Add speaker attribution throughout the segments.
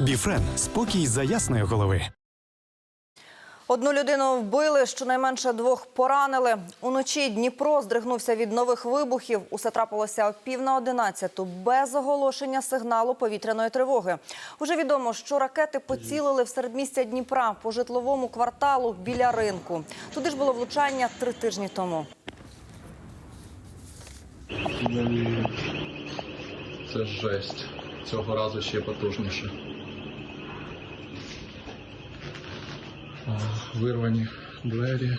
Speaker 1: Біфрен спокій за ясної голови.
Speaker 2: Одну людину вбили, щонайменше двох поранили. Уночі Дніпро здригнувся від нових вибухів. Усе трапилося о пів на одинадцяту без оголошення сигналу повітряної тривоги. Уже відомо, що ракети поцілили в середмістя Дніпра по житловому кварталу біля ринку. Туди ж було влучання три тижні тому.
Speaker 3: Це жесть. Цього разу ще потужніше. А, Вирвані двері.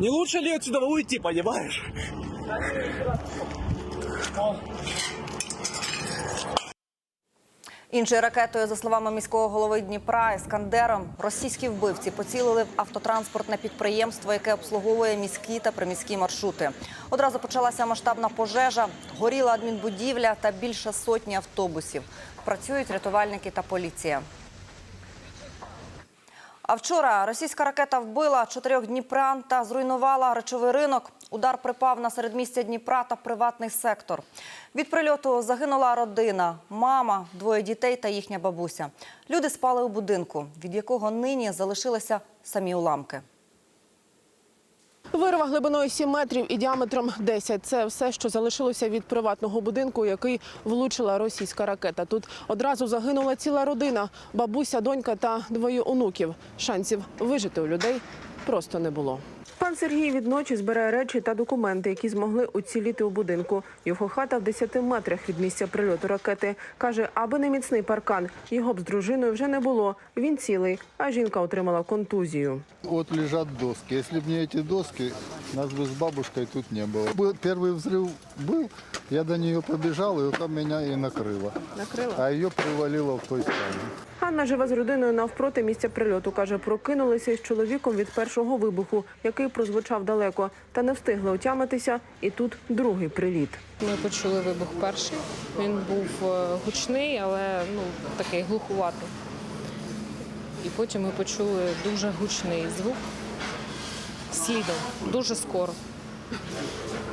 Speaker 4: Не лучше ли отсюда уйти, понимаешь?
Speaker 2: Іншою ракетою, за словами міського голови Дніпра, Ескандером, російські вбивці поцілили в автотранспортне підприємство, яке обслуговує міські та приміські маршрути. Одразу почалася масштабна пожежа, горіла адмінбудівля та більше сотні автобусів. Працюють рятувальники та поліція. А вчора російська ракета вбила чотирьох дніпрян та зруйнувала речовий ринок. Удар припав на середмістя Дніпра та приватний сектор. Від прильоту загинула родина, мама, двоє дітей та їхня бабуся. Люди спали у будинку, від якого нині залишилися самі уламки.
Speaker 5: Вирва глибиною 7 метрів і діаметром 10 – це все, що залишилося від приватного будинку, який влучила російська ракета. Тут одразу загинула ціла родина – бабуся, донька та двоє онуків. Шансів вижити у людей просто не було. Пан Сергій відночі збирає речі та документи, які змогли уціліти у будинку. Його хата в 10 метрах від місця прильоту ракети. Каже, аби не міцний паркан, його б з дружиною вже не було. Він цілий, а жінка отримала контузію.
Speaker 6: Вот лежат доски. Если бы не эти доски, нас бы с бабушкой тут не было. Был- Первый взрыв был, я до нее побежал, и вот там меня и накрыло.
Speaker 5: Накрила.
Speaker 6: А ее привалило в той стороне.
Speaker 5: Анна живе з родиною навпроти місця прильоту. Каже, прокинулися із чоловіком від першого вибуху, який прозвучав далеко, та не встигли отямитися. І тут другий приліт.
Speaker 7: Ми почули вибух перший. Він був е, гучний, але ну такий глухуватий. І потім ми почули дуже гучний звук слідом, дуже скоро.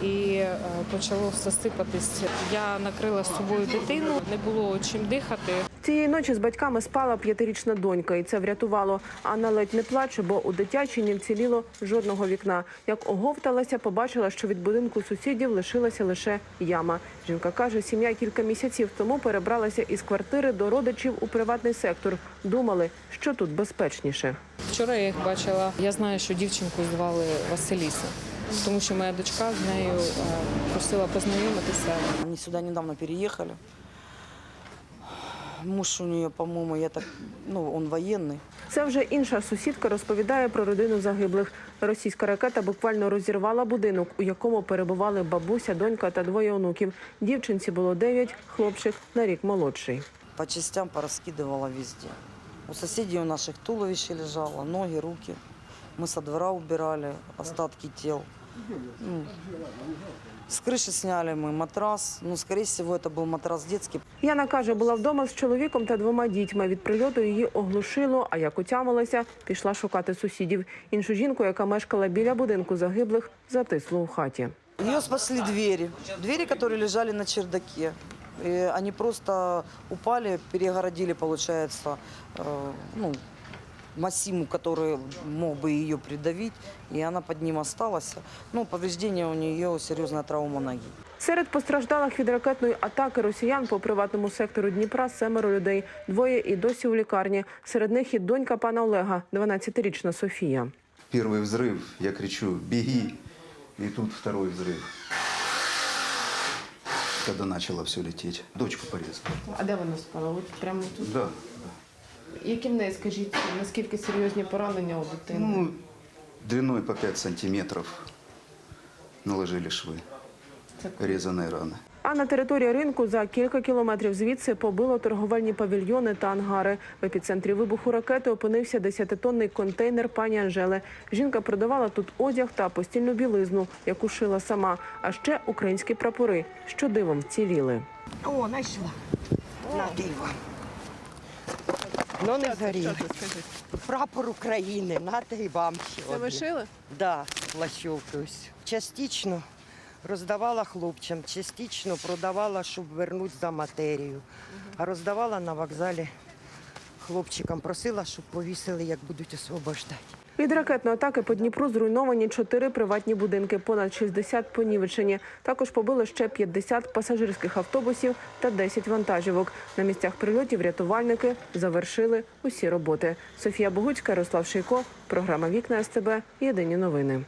Speaker 7: І е, почало все сипатись. Я накрила з собою дитину, не було чим дихати.
Speaker 5: Цієї ночі з батьками спала п'ятирічна донька, і це врятувало. Анна ледь не плаче, бо у дитячій не вціліло жодного вікна. Як оговталася, побачила, що від будинку сусідів лишилася лише яма. Жінка каже, сім'я кілька місяців тому перебралася із квартири до родичів у приватний сектор. Думали, що тут безпечніше.
Speaker 7: Вчора я їх бачила. Я знаю, що дівчинку звали Василіса, тому що моя дочка з нею е, просила познайомитися.
Speaker 8: Они сюда недавно переехали Муж у нее, по-моему, я так, ну, он военный.
Speaker 5: Це вже інша сусідка розповідає про родину загиблих. Російська ракета буквально розірвала будинок, у якому перебували бабуся, донька та двоє онуків. Дівчинці було дев'ять, хлопчик на рік молодший.
Speaker 8: По частям пораскидывала везде. У соседей у наших туловище лежало, ноги, руки. Мы со двора убирали остатки тел. Ну, с крыши сняли мы матрас. Ну, скорее всего, это был матрас детский.
Speaker 5: Яна каже, була вдома з чоловіком та двома дітьми. Від прильоту її оглушило, а як отямилася, пішла шукати сусідів. Іншу жінку, яка мешкала біля будинку загиблих, затисло у хаті.
Speaker 8: Ее спасли двери. Двери, которые лежали на чердаке. И они просто упали, перегородили, получается, э, ну, массиву, который мог бы ее придавить, и она под ним осталась. Ну, повреждение у нее, серьезная травма ноги.
Speaker 5: Серед постраждалих від ракетної атаки росіян по приватному сектору Дніпра семеро людей. Двоє і досі у лікарні. Серед них і донька пана Олега, 12-річна Софія.
Speaker 9: Первый взрыв, я кричу, беги. И тут второй взрыв. Когда начало все лететь. Дочку порезала.
Speaker 5: А де вона спала? От прямо тут.
Speaker 9: Да.
Speaker 5: Які в неї, скажіть, наскільки серйозні поранення у дитини?
Speaker 9: Ну, длиной по 5 сантиметров наложили швы. Резаные раны.
Speaker 5: А на території ринку за кілька кілометрів звідси побило торговельні павільйони та ангари. В епіцентрі вибуху ракети опинився 10-тонний контейнер пані Анжели. Жінка продавала тут одяг та постільну білизну, яку шила сама. А ще українські прапори, що дивом ціліли.
Speaker 10: О, знайшла. На диво. Ну не згорів. Прапор України, нате і вам ще
Speaker 5: Це ви шили?
Speaker 10: Да, плащовки ось. Частично роздавала хлопцям, частично продавала, щоб вернути за матерію. А роздавала на вокзалі хлопчикам просила, щоб повісили, як будуть освобождати.
Speaker 5: Від ракетної атаки по Дніпру зруйновані чотири приватні будинки, понад 60 понівечені. Також побили ще 50 пасажирських автобусів та 10 вантажівок. На місцях прильотів рятувальники завершили усі роботи. Софія Богуцька, Ярослав Шийко, програма Вікна СТБ. Єдині новини.